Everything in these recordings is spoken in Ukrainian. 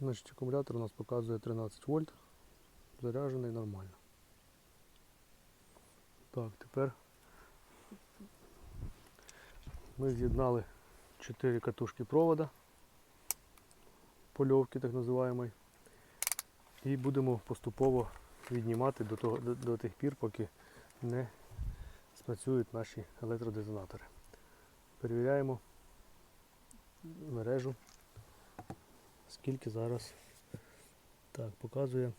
Значить, акумулятор у нас показує 13 вольт. Заряджений нормально. Так, тепер ми з'єднали 4 катушки провода. Польовки так називаємо. І будемо поступово віднімати до, того, до, до тих пір, поки не спрацюють наші електродезонатори. Перевіряємо мережу. Скільки зараз так, показує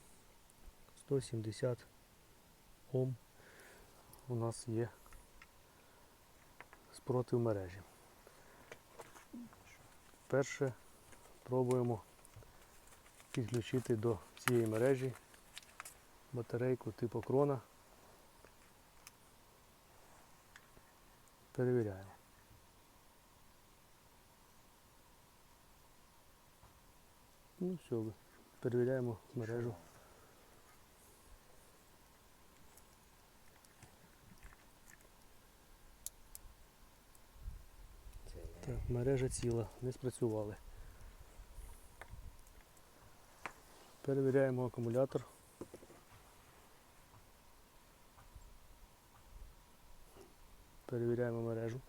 170 Ом у нас є спротив мережі. Перше пробуємо підключити до цієї мережі батарейку типу крона. Перевіряємо. Ну все, перевіряємо мережу. Так, мережа ціла, не спрацювали. Перевіряємо акумулятор. Перевіряємо мережу.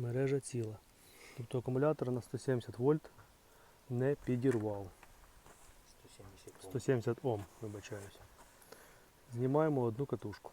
Мережа ціла. Тобто акумулятор на 170 вольт не підірвав. 170 Ом. 170 Ом, вибачаюся. Знімаємо одну катушку.